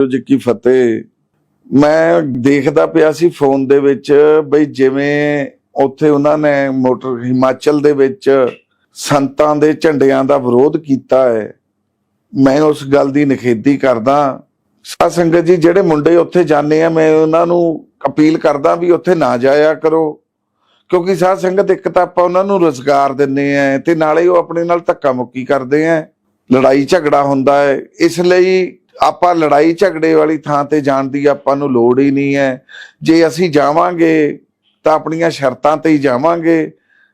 ਵਾਹਿਗੁਰੂ ਜੀ ਕੀ ਫਤਿਹ। ਮੈਂ ਦੇਖਦਾ ਪਿਆ ਸੀ ਫੋਨ ਦੇ ਵਿੱਚ ਬਈ ਜਿਵੇਂ ਉੱਥੇ ਉਹਨਾਂ ਨੇ ਮੋਟਰ ਹਿਮਾਚਲ ਦੇ ਵਿੱਚ ਸੰਤਾਂ ਦੇ ਝੰਡਿਆਂ ਦਾ ਵਿਰੋਧ ਕੀਤਾ ਹੈ। ਮੈਂ ਉਸ ਗੱਲ ਦੀ ਨਿਖੇਧੀ ਕਰਦਾ। ਸਾਧ ਸੰਗਤ ਜੀ, ਜਿਹੜੇ ਮੁੰਡੇ ਉੱਥੇ ਜਾਂਦੇ ਆ, ਮੈਂ ਉਹਨਾਂ ਨੂੰ ਅਪੀਲ ਕਰਦਾ ਵੀ ਉੱਥੇ ਨਾ ਜਾਇਆ ਕਰੋ। ਕਿਉਂਕਿ ਸਾਧ ਸੰਗਤ ਇੱਕ ਤਾਂ ਆਪਾਂ ਉਹਨਾਂ ਨੂੰ ਰੋਜ਼ਗਾਰ ਦਿੰਨੇ ਆ ਤੇ ਨਾਲੇ ਉਹ ਆਪਣੇ ਨਾਲ ਧੱਕਾ ਮੁੱਕੀ ਕਰਦੇ ਆ। ਲੜਾਈ ਝਗੜਾ ਹੁੰਦਾ ਹੈ। ਇਸ ਲਈ ਆਪਾਂ ਲੜਾਈ ਝਗੜੇ ਵਾਲੀ ਥਾਂ ਤੇ ਜਾਣ ਦੀ ਆਪਾਂ ਨੂੰ ਲੋੜ ਹੀ ਨਹੀਂ ਹੈ। ਜੇ ਅਸੀਂ ਜਾਵਾਂਗੇ, ਤਾਂ ਆਪਣੀਆਂ ਸ਼ਰਤਾਂ ਤੇ ਹੀ ਜਾਵਾਂਗੇ।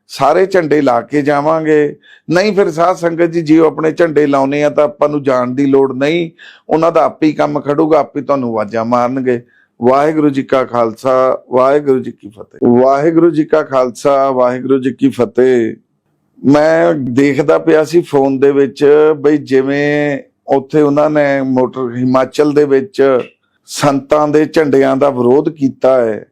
ਸਾਰੇ ਝੰਡੇ ਲਾ ਕੇ ਜਾਵਾਂਗੇ। ਨਹੀਂ ਫਿਰ ਸਾਧ ਸੰਗਤ ਜੀ, ਜੇ ਉਹ ਆਪਣੇ ਝੰਡੇ ਲਾਉਨੇ ਆ, ਤਾਂ ਆਪਾਂ ਨੂੰ ਜਾਣ ਦੀ ਲੋੜ ਨਹੀਂ। ਉਹਨਾਂ ਦਾ ਆਪੇ ਕੰਮ ਖੜੂਗਾ, ਆਪੇ ਤੁਹਾਨੂੰ ਆਵਾਜ਼ਾਂ ਮਾਰਨਗੇ। ਵਾਹਿਗੁਰੂ ਜੀ ਕਾ ਖਾਲਸਾ, ਵਾਹਿਗੁਰੂ ਜੀ ਕੀ ਫਤਿਹ। ਵਾਹਿਗੁਰੂ ਜੀ ਕਾ ਖਾਲਸਾ, ਵਾਹਿਗੁਰੂ ਜੀ ਕੀ ਫਤਿਹ। ਮੈਂ ਦੇਖਦਾ ਪਿਆ ਸੀ ਫੋਨ ਦੇ ਵਿੱਚ, ਬਈ ਜਿਵੇਂ ਉੱਥੇ ਉਹਨਾਂ ਨੇ ਮੋਟਰ ਹਿਮਾਚਲ ਦੇ ਵਿੱਚ ਸੰਤਾਂ ਦੇ ਝੰਡਿਆਂ ਦਾ ਵਿਰੋਧ ਕੀਤਾ ਹੈ।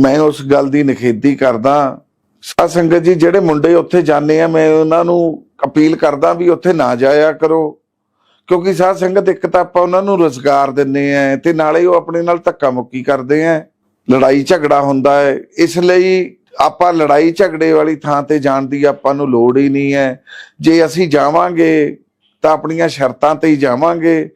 ਮੈਂ ਉਸ ਗੱਲ ਦੀ ਨਿਖੇਧੀ ਕਰਦਾ ਸਾਧ ਸੰਗਤ ਜੀ, ਜਿਹੜੇ ਮੁੰਡੇ ਉੱਥੇ ਜਾਂਦੇ ਆ, ਮੈਂ ਉਹਨਾਂ ਨੂੰ ਅਪੀਲ ਕਰਦਾ ਵੀ ਉੱਥੇ ਨਾ ਜਾਇਆ ਕਰੋ। ਕਿਉਂਕਿ ਸਾਧ ਸੰਗਤ ਇੱਕ ਤਾਂ ਆਪਾਂ ਉਹਨਾਂ ਨੂੰ ਰੋਜ਼ਗਾਰ ਦਿੰਨੇ ਆ ਤੇ ਨਾਲੇ ਉਹ ਆਪਣੇ ਨਾਲ ਧੱਕਾ ਮੁੱਕੀ ਕਰਦੇ ਆ। ਲੜਾਈ ਝਗੜਾ ਹੁੰਦਾ ਹੈ। ਇਸ ਲਈ ਆਪਾਂ ਲੜਾਈ ਝਗੜੇ ਵਾਲੀ ਥਾਂ ਤੇ ਜਾਣ ਦੀ ਆਪਾਂ ਨੂੰ ਲੋੜ ਹੀ ਨਹੀਂ ਹੈ। ਜੇ ਅਸੀਂ ਜਾਵਾਂਗੇ ਤਾਂ ਆਪਣੀਆਂ ਸ਼ਰਤਾਂ ਤੇ ਹੀ ਜਾਵਾਂਗੇ,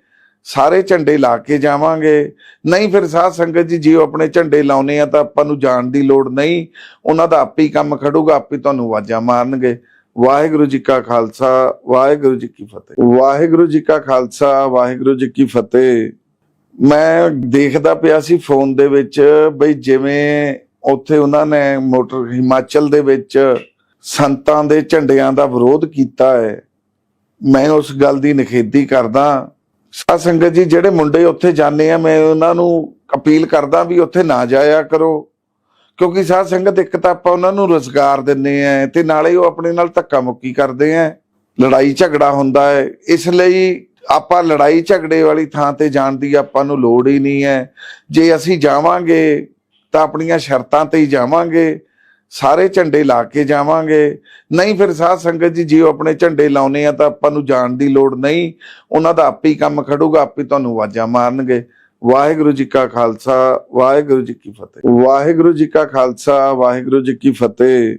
ਸਾਰੇ ਝੰਡੇ ਲਾ ਕੇ ਜਾਵਾਂਗੇ। ਨਹੀਂ ਫਿਰ ਸਾਧ ਸੰਗਤ ਜੀ, ਜੇ ਆਪਣੇ ਝੰਡੇ ਲਾਉਨੇ ਆ ਤਾਂ ਆਪਾਂ ਨੂੰ ਜਾਣ ਦੀ ਲੋੜ ਨਹੀਂ। ਉਹਨਾਂ ਦਾ ਆਪੇ ਕੰਮ ਖੜੂਗਾ, ਆਪੇ ਤੁਹਾਨੂੰ ਆਵਾਜ਼ਾਂ ਮਾਰਨਗੇ। ਵਾਹਿਗੁਰੂ ਜੀ ਕਾ ਖਾਲਸਾ, ਵਾਹਿਗੁਰੂ ਜੀ ਕੀ ਫਤਿਹ। ਵਾਹਿਗੁਰੂ ਜੀ ਕਾ ਖਾਲਸਾ, ਵਾਹਿਗੁਰੂ ਜੀ ਕੀ ਫਤਿਹ। ਮੈਂ ਦੇਖਦਾ ਪਿਆ ਸੀ ਫੋਨ ਦੇ ਵਿੱਚ ਬਈ ਜਿਵੇਂ ਉੱਥੇ ਉਹਨਾਂ ਨੇ ਮੋਟਰ ਹਿਮਾਚਲ ਦੇ ਵਿੱਚ ਸੰਤਾਂ ਦੇ ਝੰਡਿਆਂ ਦਾ ਵਿਰੋਧ ਕੀਤਾ ਹੈ। ਮੈਂ ਉਸ ਗੱਲ ਦੀ ਨਿਖੇਧੀ ਕਰਦਾ। ਸਾਧ ਸੰਗਤ ਜੀ, ਜਿਹੜੇ ਮੁੰਡੇ ਉੱਥੇ ਜਾਂਦੇ ਆ, ਮੈਂ ਉਹਨਾਂ ਨੂੰ ਅਪੀਲ ਕਰਦਾ ਵੀ ਉੱਥੇ ਨਾ ਜਾਇਆ ਕਰੋ। ਕਿਉਂਕਿ ਸਾਧ ਸੰਗਤ ਇੱਕ ਤਾਂ ਆਪਾਂ ਉਹਨਾਂ ਨੂੰ ਰੋਜ਼ਗਾਰ ਦਿੰਨੇ ਆ ਤੇ ਨਾਲੇ ਉਹ ਆਪਣੇ ਨਾਲ ਧੱਕਾ ਮੁੱਕੀ ਕਰਦੇ ਆ। ਲੜਾਈ ਝਗੜਾ ਹੁੰਦਾ ਹੈ। ਇਸ ਲਈ ਆਪਾਂ ਲੜਾਈ ਝਗੜੇ ਵਾਲੀ ਥਾਂ ਤੇ ਜਾਣ ਦੀ ਆਪਾਂ ਨੂੰ ਲੋੜ ਹੀ ਨਹੀਂ ਹੈ। ਜੇ ਅਸੀਂ ਜਾਵਾਂਗੇ ਤਾਂ ਆਪਣੀਆਂ ਸ਼ਰਤਾਂ ਤੇ ਹੀ ਜਾਵਾਂਗੇ। ਸਾਰੇ ਝੰਡੇ ਲਾ ਕੇ ਜਾਵਾਂਗੇ। ਨਹੀਂ ਫਿਰ ਸਾਧ ਸੰਗਤ ਜੀ, ਜੇ ਉਹ ਆਪਣੇ ਝੰਡੇ ਲਾਉਨੇ ਆ ਤਾਂ ਆਪਾਂ ਨੂੰ ਜਾਣ ਦੀ ਲੋੜ ਨਹੀਂ। ਉਹਨਾਂ ਦਾ ਆਪੇ ਹੀ ਕੰਮ ਖੜੂਗਾ, ਆਪੇ ਤੁਹਾਨੂੰ ਆਵਾਜ਼ਾਂ ਮਾਰਨਗੇ। ਵਾਹਿਗੁਰੂ ਜੀ ਕਾ ਖਾਲਸਾ, ਵਾਹਿਗੁਰੂ ਜੀ ਕੀ ਫਤਿਹ। ਵਾਹਿਗੁਰੂ ਜੀ ਕਾ ਖਾਲਸਾ, ਵਾਹਿਗੁਰੂ ਜੀ ਕੀ ਫਤਿਹ।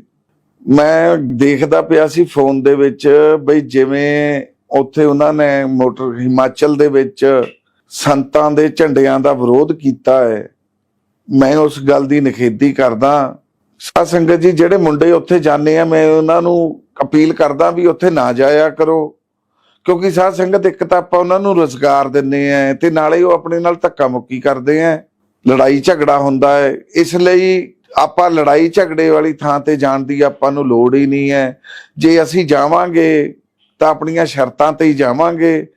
ਮੈਂ ਦੇਖਦਾ ਪਿਆ ਸੀ ਫੋਨ ਦੇ ਵਿੱਚ ਬਈ ਜਿਵੇਂ ਉੱਥੇ ਉਹਨਾਂ ਨੇ ਮੋਟਰ ਹਿਮਾਚਲ ਦੇ ਵਿੱਚ ਸੰਤਾਂ ਦੇ ਝੰਡਿਆਂ ਦਾ ਵਿਰੋਧ ਕੀਤਾ ਹੈ। ਮੈਂ ਉਸ ਗੱਲ ਦੀ ਨਿਖੇਧੀ ਕਰਦਾ। ਸਾਧ ਸੰਗਤ ਜੀ, ਜਿਹੜੇ ਮੁੰਡੇ ਉੱਥੇ ਜਾਂਦੇ ਆ, ਮੈਂ ਉਹਨਾਂ ਨੂੰ ਅਪੀਲ ਕਰਦਾ ਵੀ ਉੱਥੇ ਨਾ ਜਾਇਆ ਕਰੋ। ਕਿਉਂਕਿ ਸਾਧ ਸੰਗਤ ਇੱਕ ਤਾਂ ਆਪਾਂ ਉਹਨਾਂ ਨੂੰ ਰੋਜ਼ਗਾਰ ਦਿੰਨੇ ਆ ਤੇ ਨਾਲੇ ਉਹ ਆਪਣੇ ਨਾਲ ਧੱਕਾ ਮੁੱਕੀ ਕਰਦੇ ਆ। ਲੜਾਈ ਝਗੜਾ ਹੁੰਦਾ ਹੈ। ਇਸ ਲਈ ਆਪਾਂ ਲੜਾਈ ਝਗੜੇ ਵਾਲੀ ਥਾਂ ਤੇ ਜਾਣ ਦੀ ਆਪਾਂ ਨੂੰ ਲੋੜ ਹੀ ਨਹੀਂ ਹੈ। ਜੇ ਅਸੀਂ ਜਾਵਾਂਗੇ ਤਾਂ ਆਪਣੀਆਂ ਸ਼ਰਤਾਂ ਤੇ ਹੀ ਜਾਵਾਂਗੇ।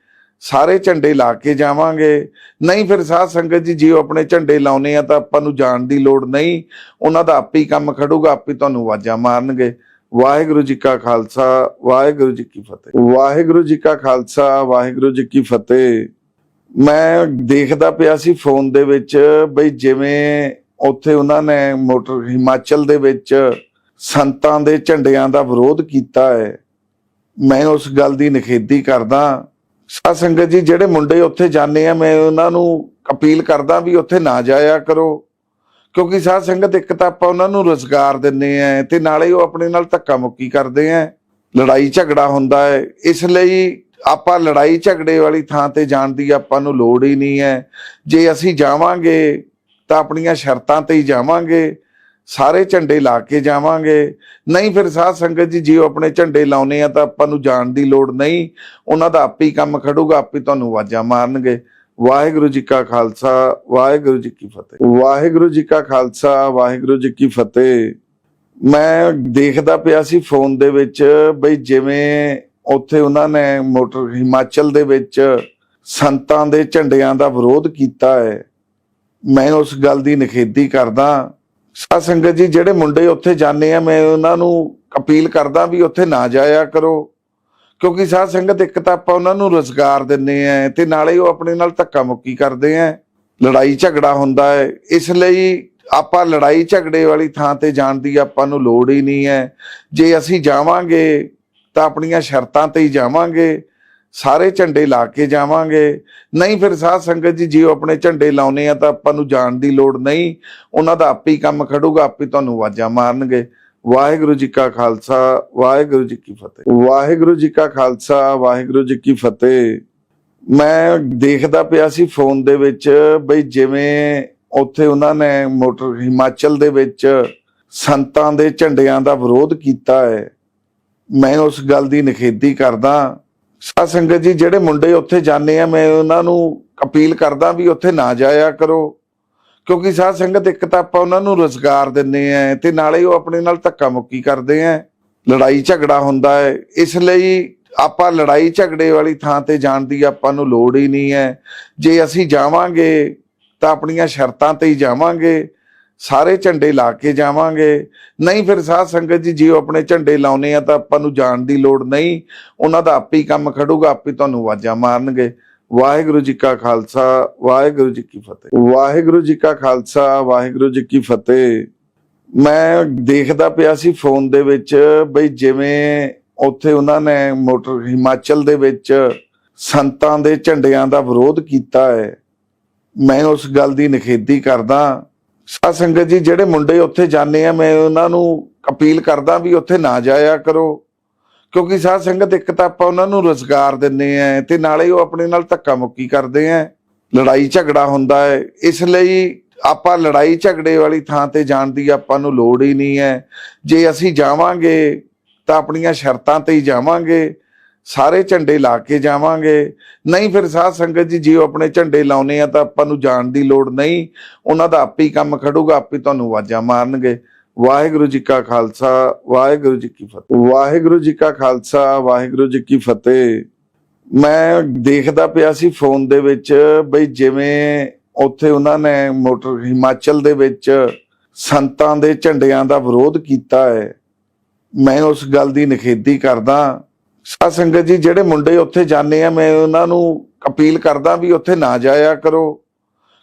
ਸਾਰੇ ਝੰਡੇ ਲਾ ਕੇ ਜਾਵਾਂਗੇ। ਨਹੀਂ ਫਿਰ ਸਾਧ ਸੰਗਤ ਜੀ, ਜੇ ਉਹ ਆਪਣੇ ਝੰਡੇ ਲਾਉਨੇ ਆ ਤਾਂ ਆਪਾਂ ਨੂੰ ਜਾਣ ਦੀ ਲੋੜ ਨਹੀਂ। ਉਹਨਾਂ ਦਾ ਆਪੇ ਕੰਮ ਖੜੂਗਾ, ਆਪੇ ਤੁਹਾਨੂੰ ਆਵਾਜ਼ਾਂ ਮਾਰਨਗੇ। ਵਾਹਿਗੁਰੂ ਜੀ ਕਾ ਖਾਲਸਾ, ਵਾਹਿਗੁਰੂ ਜੀ ਕੀ ਫਤਿਹ। ਵਾਹਿਗੁਰੂ ਜੀ ਕਾ ਖਾਲਸਾ, ਵਾਹਿਗੁਰੂ ਜੀ ਕੀ ਫਤਿਹ। ਮੈਂ ਦੇਖਦਾ ਪਿਆ ਸੀ ਫੋਨ ਦੇ ਵਿੱਚ ਬਈ ਜਿਵੇਂ ਉੱਥੇ ਉਹਨਾਂ ਨੇ ਮੋਟਰ ਹਿਮਾਚਲ ਦੇ ਵਿੱਚ ਸੰਤਾਂ ਦੇ ਝੰਡਿਆਂ ਦਾ ਵਿਰੋਧ ਕੀਤਾ ਹੈ। ਮੈਂ ਉਸ ਗੱਲ ਦੀ ਨਿਖੇਧੀ ਕਰਦਾ। ਸਾਧ ਸੰਗਤ ਜੀ, ਜਿਹੜੇ ਮੁੰਡੇ ਉੱਥੇ ਜਾਂਦੇ ਆ, ਮੈਂ ਉਹਨਾਂ ਨੂੰ ਅਪੀਲ ਕਰਦਾ ਵੀ ਉੱਥੇ ਨਾ ਜਾਇਆ ਕਰੋ। ਕਿਉਂਕਿ ਸਾਧ ਸੰਗਤ ਇੱਕ ਤਾਂ ਆਪਾਂ ਉਹਨਾਂ ਨੂੰ ਰੋਜ਼ਗਾਰ ਦਿੰਨੇ ਆ ਤੇ ਨਾਲੇ ਉਹ ਆਪਣੇ ਨਾਲ ਧੱਕਾ ਮੁੱਕੀ ਕਰਦੇ ਆ। ਲੜਾਈ ਝਗੜਾ ਹੁੰਦਾ ਹੈ। ਇਸ ਲਈ ਆਪਾਂ ਲੜਾਈ ਝਗੜੇ ਵਾਲੀ ਥਾਂ ਤੇ ਜਾਣ ਦੀ ਆਪਾਂ ਨੂੰ ਲੋੜ ਹੀ ਨਹੀਂ ਹੈ। ਜੇ ਅਸੀਂ ਜਾਵਾਂਗੇ ਤਾਂ ਆਪਣੀਆਂ ਸ਼ਰਤਾਂ ਤੇ ਹੀ ਜਾਵਾਂਗੇ। ਸਾਰੇ ਝੰਡੇ ਲਾ ਕੇ ਜਾਵਾਂਗੇ। ਨਹੀਂ ਫਿਰ ਸਾਧ ਸੰਗਤ ਜੀ, ਜੇ ਉਹ ਆਪਣੇ ਝੰਡੇ ਲਾਉਨੇ ਆ ਤਾਂ ਆਪਾਂ ਨੂੰ ਜਾਣ ਦੀ ਲੋੜ ਨਹੀਂ। ਉਹਨਾਂ ਦਾ ਆਪੇ ਹੀ ਕੰਮ ਖੜੂਗਾ, ਆਪੇ ਤੁਹਾਨੂੰ ਆਵਾਜ਼ਾਂ ਮਾਰਨਗੇ। ਵਾਹਿਗੁਰੂ ਜੀ ਕਾ ਖਾਲਸਾ, ਵਾਹਿਗੁਰੂ ਜੀ ਕੀ ਫਤਿਹ। ਵਾਹਿਗੁਰੂ ਜੀ ਕਾ ਖਾਲਸਾ, ਵਾਹਿਗੁਰੂ ਜੀ ਕੀ ਫਤਿਹ। ਮੈਂ ਦੇਖਦਾ ਪਿਆ ਸੀ ਫੋਨ ਦੇ ਵਿੱਚ ਬਈ ਜਿਵੇਂ ਉੱਥੇ ਉਹਨਾਂ ਨੇ ਮੋਟਰ ਹਿਮਾਚਲ ਦੇ ਵਿੱਚ ਸੰਤਾਂ ਦੇ ਝੰਡਿਆਂ ਦਾ ਵਿਰੋਧ ਕੀਤਾ ਹੈ। ਮੈਂ ਉਸ ਗੱਲ ਦੀ ਨਿਖੇਧੀ ਕਰਦਾ। ਸਾਧ ਸੰਗਤ ਜੀ, ਜਿਹੜੇ ਮੁੰਡੇ ਉੱਥੇ ਜਾਂਦੇ ਆ, ਮੈਂ ਉਹਨਾਂ ਨੂੰ ਅਪੀਲ ਕਰਦਾ ਵੀ ਉੱਥੇ ਨਾ ਜਾਇਆ ਕਰੋ। ਕਿਉਂਕਿ ਸਾਧ ਸੰਗਤ ਇੱਕ ਤਾਂ ਆਪਾਂ ਉਹਨਾਂ ਨੂੰ ਰੋਜ਼ਗਾਰ ਦਿੰਨੇ ਆ ਤੇ ਨਾਲੇ ਉਹ ਆਪਣੇ ਨਾਲ ਧੱਕਾ ਮੁੱਕੀ ਕਰਦੇ ਆ। ਲੜਾਈ ਝਗੜਾ ਹੁੰਦਾ ਹੈ। ਇਸ ਲਈ ਆਪਾਂ ਲੜਾਈ ਝਗੜੇ ਵਾਲੀ ਥਾਂ ਤੇ ਜਾਣ ਦੀ ਆਪਾਂ ਨੂੰ ਲੋੜ ਹੀ ਨਹੀਂ ਹੈ। ਜੇ ਅਸੀਂ ਜਾਵਾਂਗੇ ਤਾਂ ਆਪਣੀਆਂ ਸ਼ਰਤਾਂ ਤੇ ਹੀ ਜਾਵਾਂਗੇ। ਸਾਰੇ ਝੰਡੇ ਲਾ ਕੇ ਜਾਵਾਂਗੇ। ਨਹੀਂ ਫਿਰ ਸਾਧ ਸੰਗਤ ਜੀ, ਜੇ ਉਹ ਆਪਣੇ ਝੰਡੇ ਲਾਉਨੇ ਆ ਤਾਂ ਆਪਾਂ ਨੂੰ ਜਾਣ ਦੀ ਲੋੜ ਨਹੀਂ। ਉਹਨਾਂ ਦਾ ਆਪੇ ਕੰਮ ਖੜੂਗਾ, ਆਪੇ ਤੁਹਾਨੂੰ ਆਵਾਜ਼ਾਂ ਮਾਰਨਗੇ। ਵਾਹਿਗੁਰੂ ਜੀ ਕਾ ਖਾਲਸਾ, ਵਾਹਿਗੁਰੂ ਜੀ ਕੀ ਫਤਿਹ। ਵਾਹਿਗੁਰੂ ਜੀ ਕਾ ਖਾਲਸਾ, ਵਾਹਿਗੁਰੂ ਜੀ ਕੀ ਫਤਿਹ। ਮੈਂ ਦੇਖਦਾ ਪਿਆ ਸੀ ਫੋਨ ਦੇ ਵਿੱਚ ਬਈ ਜਿਵੇਂ ਉੱਥੇ ਉਹਨਾਂ ਨੇ ਮੋਟਰ ਹਿਮਾਚਲ ਦੇ ਵਿੱਚ ਸੰਤਾਂ ਦੇ ਝੰਡਿਆਂ ਦਾ ਵਿਰੋਧ ਕੀਤਾ ਹੈ। ਮੈਂ ਉਸ ਗੱਲ ਦੀ ਨਿਖੇਧੀ ਕਰਦਾ ਸਾਧ ਸੰਗਤ ਜੀ, ਜਿਹੜੇ ਮੁੰਡੇ ਉੱਥੇ ਜਾਂਦੇ ਆ, ਮੈਂ ਉਹਨਾਂ ਨੂੰ ਅਪੀਲ ਕਰਦਾ ਵੀ ਉੱਥੇ ਨਾ ਜਾਇਆ ਕਰੋ। ਕਿਉਂਕਿ ਸਾਧ ਸੰਗਤ ਇੱਕ ਤਾਂ ਆਪਾਂ ਉਹਨਾਂ ਨੂੰ ਰੋਜ਼ਗਾਰ ਦਿੰਨੇ ਆ ਤੇ ਨਾਲੇ ਉਹ ਆਪਣੇ ਨਾਲ ਧੱਕਾ ਮੁੱਕੀ ਕਰਦੇ ਆ। ਲੜਾਈ ਝਗੜਾ ਹੁੰਦਾ ਹੈ। ਇਸ ਲਈ ਆਪਾਂ ਲੜਾਈ ਝਗੜੇ ਵਾਲੀ ਥਾਂ ਤੇ ਜਾਣ ਦੀ ਆਪਾਂ ਨੂੰ ਲੋੜ ਹੀ ਨਹੀਂ ਹੈ। ਜੇ ਅਸੀਂ ਜਾਵਾਂਗੇ ਤਾਂ ਆਪਣੀਆਂ ਸ਼ਰਤਾਂ ਤੇ ਹੀ ਜਾਵਾਂਗੇ। ਸਾਰੇ ਝੰਡੇ ਲਾ ਕੇ ਜਾਵਾਂਗੇ। ਨਹੀਂ ਫਿਰ ਸਾਧ ਸੰਗਤ ਜੀ ਜੇ ਉਹ ਆਪਣੇ ਝੰਡੇ ਲਾਉਨੇ ਆ ਤਾਂ ਆਪਾਂ ਨੂੰ ਜਾਣ ਦੀ ਲੋੜ ਨਹੀਂ। ਉਹਨਾਂ ਦਾ ਆਪੇ ਹੀ ਕੰਮ ਖੜੂਗਾ, ਆਪੇ ਤੁਹਾਨੂੰ ਆਵਾਜ਼ਾਂ ਮਾਰਨਗੇ। ਵਾਹਿਗੁਰੂ ਜੀ ਕਾ ਖਾਲਸਾ, ਵਾਹਿਗੁਰੂ ਜੀ ਕੀ ਫਤਿਹ। ਵਾਹਿਗੁਰੂ ਜੀ ਕਾ ਖਾਲਸਾ, ਵਾਹਿਗੁਰੂ ਜੀ ਕੀ ਫਤਿਹ। ਮੈਂ ਦੇਖਦਾ ਪਿਆ ਸੀ ਫੋਨ ਦੇ ਵਿੱਚ ਬਈ ਜਿਵੇਂ ਉੱਥੇ ਉਹਨਾਂ ਨੇ ਮੋਟਰ ਹਿਮਾਚਲ ਦੇ ਵਿੱਚ ਸੰਤਾਂ ਦੇ ਝੰਡਿਆਂ ਦਾ ਵਿਰੋਧ ਕੀਤਾ ਹੈ। ਮੈਂ ਉਸ ਗੱਲ ਦੀ ਨਿਖੇਧੀ ਕਰਦਾ। ਸਾਧ ਸੰਗਤ ਜੀ, ਜਿਹੜੇ ਮੁੰਡੇ ਉੱਥੇ ਜਾਂਦੇ ਆ, ਮੈਂ ਉਹਨਾਂ ਨੂੰ ਅਪੀਲ ਕਰਦਾ ਵੀ ਉੱਥੇ ਨਾ ਜਾਇਆ ਕਰੋ। ਕਿਉਂਕਿ ਸਾਧ ਸੰਗਤ ਇੱਕ ਤਾਂ ਆਪਾਂ ਉਹਨਾਂ ਨੂੰ ਰੋਜ਼ਗਾਰ ਦਿੰਨੇ ਆ ਤੇ ਨਾਲੇ ਉਹ ਆਪਣੇ ਨਾਲ ਧੱਕਾ ਮੁੱਕੀ ਕਰਦੇ ਆ। ਲੜਾਈ ਝਗੜਾ ਹੁੰਦਾ ਹੈ। ਇਸ ਲਈ ਆਪਾਂ ਲੜਾਈ ਝਗੜੇ ਵਾਲੀ ਥਾਂ ਤੇ ਜਾਣ ਦੀ ਆਪਾਂ ਨੂੰ ਲੋੜ ਹੀ ਨਹੀਂ ਹੈ। ਜੇ ਅਸੀਂ ਜਾਵਾਂਗੇ ਤਾਂ ਆਪਣੀਆਂ ਸ਼ਰਤਾਂ ਤੇ ਹੀ ਜਾਵਾਂਗੇ। ਸਾਰੇ ਝੰਡੇ ਲਾ ਕੇ ਜਾਵਾਂਗੇ। ਨਹੀਂ ਫਿਰ ਸਾਧ ਸੰਗਤ ਜੀ, ਜੇ ਉਹ ਆਪਣੇ ਝੰਡੇ ਲਾਉਨੇ ਆ ਤਾਂ ਆਪਾਂ ਨੂੰ ਜਾਣ ਦੀ ਲੋੜ ਨਹੀਂ। ਉਹਨਾਂ ਦਾ ਆਪੇ ਹੀ ਕੰਮ ਖੜੂਗਾ, ਆਪੇ ਤੁਹਾਨੂੰ ਆਵਾਜ਼ਾਂ ਮਾਰਨਗੇ। ਵਾਹਿਗੁਰੂ ਜੀ ਕਾ ਖਾਲਸਾ, ਵਾਹਿਗੁਰੂ ਜੀ ਕੀ ਫਤਿਹ। ਵਾਹਿਗੁਰੂ ਜੀ ਕਾ ਖਾਲਸਾ, ਵਾਹਿਗੁਰੂ ਜੀ ਕੀ ਫਤਿਹ। ਮੈਂ ਦੇਖਦਾ ਪਿਆ ਸੀ ਫੋਨ ਦੇ ਵਿੱਚ ਬਈ ਜਿਵੇਂ ਉੱਥੇ ਉਹਨਾਂ ਨੇ ਮੋਟਰ ਹਿਮਾਚਲ ਦੇ ਵਿੱਚ ਸੰਤਾਂ ਦੇ ਝੰਡਿਆਂ ਦਾ ਵਿਰੋਧ ਕੀਤਾ ਹੈ। ਮੈਂ ਉਸ ਗੱਲ ਦੀ ਨਿਖੇਧੀ ਕਰਦਾ। ਸਾਧ ਸੰਗਤ ਜੀ, ਜਿਹੜੇ ਮੁੰਡੇ ਉੱਥੇ ਜਾਂਦੇ ਆ, ਮੈਂ ਉਹਨਾਂ ਨੂੰ ਅਪੀਲ ਕਰਦਾ ਵੀ ਉੱਥੇ ਨਾ ਜਾਇਆ ਕਰੋ।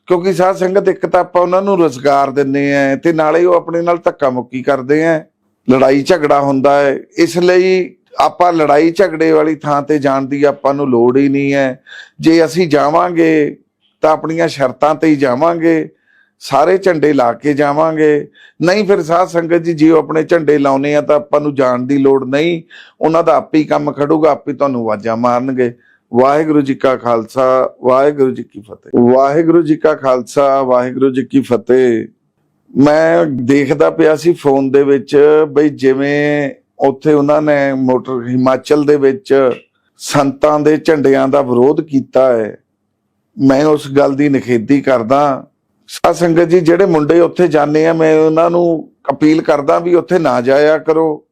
ਕਿਉਂਕਿ ਸਾਧ ਸੰਗਤ ਇੱਕ ਤਾਂ ਆਪਾਂ ਉਹਨਾਂ ਨੂੰ ਰੋਜ਼ਗਾਰ ਦਿੰਨੇ ਆ ਤੇ ਨਾਲੇ ਉਹ ਆਪਣੇ ਨਾਲ ਧੱਕਾ ਮੁੱਕੀ ਕਰਦੇ ਆ। ਲੜਾਈ ਝਗੜਾ ਹੁੰਦਾ ਹੈ। ਇਸ ਲਈ ਆਪਾਂ ਲੜਾਈ ਝਗੜੇ ਵਾਲੀ ਥਾਂ ਤੇ ਜਾਣ ਦੀ ਆਪਾਂ ਨੂੰ ਲੋੜ ਹੀ ਨਹੀਂ ਹੈ। ਜੇ ਅਸੀਂ ਜਾਵਾਂਗੇ ਤਾਂ ਆਪਣੀਆਂ ਸ਼ਰਤਾਂ ਤੇ ਹੀ ਜਾਵਾਂਗੇ। ਸਾਰੇ ਝੰਡੇ ਲਾ ਕੇ ਜਾਵਾਂਗੇ। ਨਹੀਂ ਫਿਰ ਸਾਧ ਸੰਗਤ ਜੀ, ਜੇ ਉਹ ਆਪਣੇ ਝੰਡੇ ਲਾਉਨੇ ਆ ਤਾਂ ਆਪਾਂ ਨੂੰ ਜਾਣ ਦੀ ਲੋੜ ਨਹੀਂ। ਉਹਨਾਂ ਦਾ ਆਪੇ ਕੰਮ ਖੜੂਗਾ, ਆਪੇ ਤੁਹਾਨੂੰ ਆਵਾਜ਼ਾਂ ਮਾਰਨਗੇ। ਵਾਹਿਗੁਰੂ ਜੀ ਕਾ ਖਾਲਸਾ, ਵਾਹਿਗੁਰੂ ਜੀ ਕੀ ਫਤਿਹ। ਵਾਹਿਗੁਰੂ ਜੀ ਕਾ ਖਾਲਸਾ, ਵਾਹਿਗੁਰੂ ਜੀ ਕੀ ਫਤਿਹ। ਮੈਂ ਦੇਖਦਾ ਪਿਆ ਸੀ ਫੋਨ ਦੇ ਵਿੱਚ ਬਈ ਜਿਵੇਂ ਉੱਥੇ ਉਹਨਾਂ ਨੇ ਮੋਟਰ ਹਿਮਾਚਲ ਦੇ ਵਿੱਚ ਸੰਤਾਂ ਦੇ ਝੰਡਿਆਂ ਦਾ ਵਿਰੋਧ ਕੀਤਾ ਹੈ। ਮੈਂ ਉਸ ਗੱਲ ਦੀ ਨਿਖੇਧੀ ਕਰਦਾ। ਸਾਧ ਸੰਗਤ ਜੀ, ਜਿਹੜੇ ਮੁੰਡੇ ਉੱਥੇ ਜਾਂਦੇ ਆ, ਮੈਂ ਉਹਨਾਂ ਨੂੰ ਅਪੀਲ ਕਰਦਾ ਵੀ ਉੱਥੇ ਨਾ ਜਾਇਆ ਕਰੋ।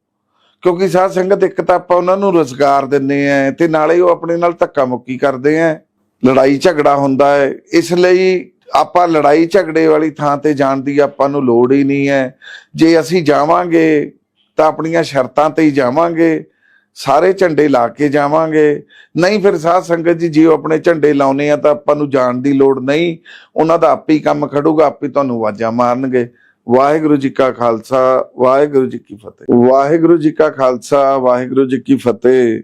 ਕਿਉਂਕਿ ਸਾਧ ਸੰਗਤ ਇੱਕ ਤਾਂ ਆਪਾਂ ਉਹਨਾਂ ਨੂੰ ਰੋਜ਼ਗਾਰ ਦਿੰਨੇ ਆ ਤੇ ਨਾਲੇ ਉਹ ਆਪਣੇ ਨਾਲ ਧੱਕਾ ਮੁੱਕੀ ਕਰਦੇ ਆ। ਲੜਾਈ ਝਗੜਾ ਹੁੰਦਾ ਹੈ। ਇਸ ਲਈ ਆਪਾਂ ਲੜਾਈ ਝਗੜੇ ਵਾਲੀ ਥਾਂ ਤੇ ਜਾਣ ਦੀ ਆਪਾਂ ਨੂੰ ਲੋੜ ਹੀ ਨਹੀਂ ਹੈ। ਜੇ ਅਸੀਂ ਜਾਵਾਂਗੇ ਤਾਂ ਆਪਣੀਆਂ ਸ਼ਰਤਾਂ ਤੇ ਹੀ ਜਾਵਾਂਗੇ। ਸਾਰੇ ਝੰਡੇ ਲਾ ਕੇ ਜਾਵਾਂਗੇ। ਨਹੀਂ ਫਿਰ ਸਾਧ ਸੰਗਤ ਜੀ ਜੇ ਉਹ ਆਪਣੇ ਝੰਡੇ ਲਾਉਨੇ ਆ ਤਾਂ ਆਪਾਂ ਨੂੰ ਜਾਣ ਦੀ ਲੋੜ ਨਹੀਂ। ਉਹਨਾਂ ਦਾ ਆਪੇ ਹੀ ਕੰਮ ਖੜੂਗਾ, ਆਪੇ ਤੁਹਾਨੂੰ ਆਵਾਜ਼ਾਂ ਮਾਰਨਗੇ। ਵਾਹਿਗੁਰੂ ਜੀ ਕਾ ਖਾਲਸਾ, ਵਾਹਿਗੁਰੂ ਜੀ ਕੀ ਫਤਿਹ। ਵਾਹਿਗੁਰੂ ਜੀ ਕਾ ਖਾਲਸਾ, ਵਾਹਿਗੁਰੂ ਜੀ ਕੀ ਫਤਿਹ।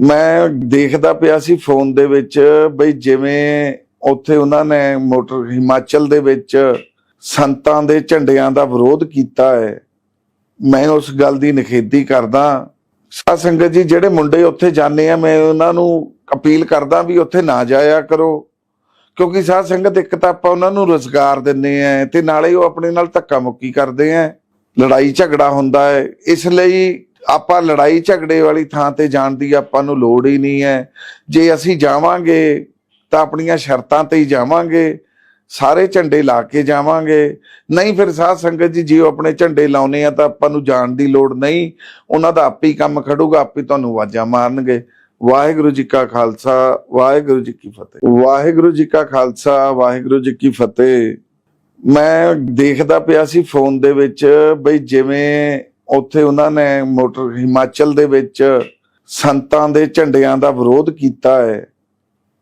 ਮੈਂ ਦੇਖਦਾ ਪਿਆ ਸੀ ਫੋਨ ਦੇ ਵਿੱਚ ਬਈ ਜਿਵੇਂ ਉੱਥੇ ਉਹਨਾਂ ਨੇ ਮੋਟਰ ਹਿਮਾਚਲ ਦੇ ਵਿੱਚ ਸੰਤਾਂ ਦੇ ਝੰਡਿਆਂ ਦਾ ਵਿਰੋਧ ਕੀਤਾ ਹੈ। ਮੈਂ ਉਸ ਗੱਲ ਦੀ ਨਿਖੇਧੀ ਕਰਦਾ। ਸਾਧ ਸੰਗਤ ਜੀ, ਜਿਹੜੇ ਮੁੰਡੇ ਉੱਥੇ ਜਾਂਦੇ ਆ, ਮੈਂ ਉਹਨਾਂ ਨੂੰ ਅਪੀਲ ਕਰਦਾ ਵੀ ਉੱਥੇ ਨਾ ਜਾਇਆ ਕਰੋ। ਕਿਉਂਕਿ ਸਾਧ ਸੰਗਤ ਇੱਕ ਤਾਂ ਆਪਾਂ ਉਹਨਾਂ ਨੂੰ ਰੋਜ਼ਗਾਰ ਦਿੰਨੇ ਆ ਤੇ ਨਾਲੇ ਉਹ ਆਪਣੇ ਨਾਲ ਧੱਕਾ ਮੁੱਕੀ ਕਰਦੇ ਆ। ਲੜਾਈ ਝਗੜਾ ਹੁੰਦਾ ਹੈ। ਇਸ ਲਈ ਆਪਾਂ ਲੜਾਈ ਝਗੜੇ ਵਾਲੀ ਥਾਂ ਤੇ ਜਾਣ ਦੀ ਆਪਾਂ ਨੂੰ ਲੋੜ ਹੀ ਨਹੀਂ ਹੈ। ਜੇ ਅਸੀਂ ਜਾਵਾਂਗੇ ਤਾਂ ਆਪਣੀਆਂ ਸ਼ਰਤਾਂ ਤੇ ਹੀ ਜਾਵਾਂਗੇ। ਸਾਰੇ ਝੰਡੇ ਲਾ ਕੇ ਜਾਵਾਂਗੇ। ਨਹੀਂ ਫਿਰ ਸਾਧ ਸੰਗਤ ਜੀ, ਜੇ ਉਹ ਆਪਣੇ ਝੰਡੇ ਲਾਉਨੇ ਆ ਤਾਂ ਆਪਾਂ ਨੂੰ ਜਾਣ ਦੀ ਲੋੜ ਨਹੀਂ। ਉਹਨਾਂ ਦਾ ਆਪੇ ਹੀ ਕੰਮ ਖੜੂਗਾ, ਆਪੇ ਤੁਹਾਨੂੰ ਆਵਾਜ਼ਾਂ ਮਾਰਨਗੇ। ਵਾਹਿਗੁਰੂ ਜੀ ਕਾ ਖਾਲਸਾ, ਵਾਹਿਗੁਰੂ ਜੀ ਕੀ ਫਤਿਹ। ਵਾਹਿਗੁਰੂ ਜੀ ਕਾ ਖਾਲਸਾ, ਵਾਹਿਗੁਰੂ ਜੀ ਕੀ ਫਤਿਹ। ਮੈਂ ਦੇਖਦਾ ਪਿਆ ਸੀ ਫੋਨ ਦੇ ਵਿੱਚ ਬਈ ਜਿਵੇਂ ਉੱਥੇ ਉਹਨਾਂ ਨੇ ਮੋਟਰ ਹਿਮਾਚਲ ਦੇ ਵਿੱਚ ਸੰਤਾਂ ਦੇ ਝੰਡਿਆਂ ਦਾ ਵਿਰੋਧ ਕੀਤਾ ਹੈ।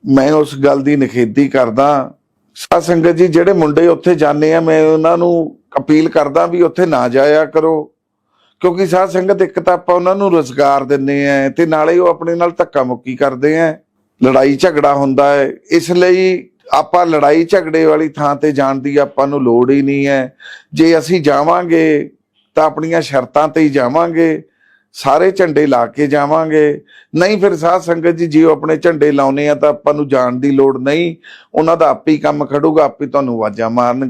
ਮੈਂ ਉਸ ਗੱਲ ਦੀ ਨਿਖੇਧੀ ਕਰਦਾ। ਸਾਧ ਸੰਗਤ ਜੀ, ਜਿਹੜੇ ਮੁੰਡੇ ਉੱਥੇ ਜਾਂਦੇ ਆ, ਮੈਂ ਉਹਨਾਂ ਨੂੰ ਅਪੀਲ ਕਰਦਾ ਵੀ ਉੱਥੇ ਨਾ ਜਾਇਆ ਕਰੋ। ਕਿਉਂਕਿ ਸਾਧ ਸੰਗਤ ਇੱਕ ਤਾਂ ਆਪਾਂ ਉਹਨਾਂ ਨੂੰ ਰੋਜ਼ਗਾਰ ਦਿੰਨੇ ਆ ਤੇ ਨਾਲੇ ਉਹ ਆਪਣੇ ਨਾਲ ਧੱਕਾ ਮੁੱਕੀ ਕਰਦੇ ਆ। ਲੜਾਈ ਝਗੜਾ ਹੁੰਦਾ ਹੈ। ਇਸ ਲਈ ਆਪਾਂ ਲੜਾਈ ਝਗੜੇ ਵਾਲੀ ਥਾਂ ਤੇ ਜਾਣ ਦੀ ਆਪਾਂ ਨੂੰ ਲੋੜ ਹੀ ਨਹੀਂ ਹੈ। ਜੇ ਅਸੀਂ ਜਾਵਾਂਗੇ ਤਾਂ ਆਪਣੀਆਂ ਸ਼ਰਤਾਂ ਤੇ ਹੀ ਜਾਵਾਂਗੇ। ਸਾਰੇ ਝੰਡੇ ਲਾ ਕੇ ਜਾਵਾਂਗੇ। ਨਹੀਂ ਫਿਰ ਸਾਧ ਸੰਗਤ ਜੀ, ਜੇ ਉਹ ਆਪਣੇ ਝੰਡੇ ਲਾਉਨੇ ਆ ਤਾਂ ਆਪਾਂ ਨੂੰ ਜਾਣ ਦੀ ਲੋੜ ਨਹੀਂ। ਉਹਨਾਂ ਦਾ ਆਪੇ ਕੰਮ ਖੜੂਗਾ, ਆਪੇ ਤੁਹਾਨੂੰ ਆਵਾਜ਼ਾਂ ਮਾਰਨਗੇ।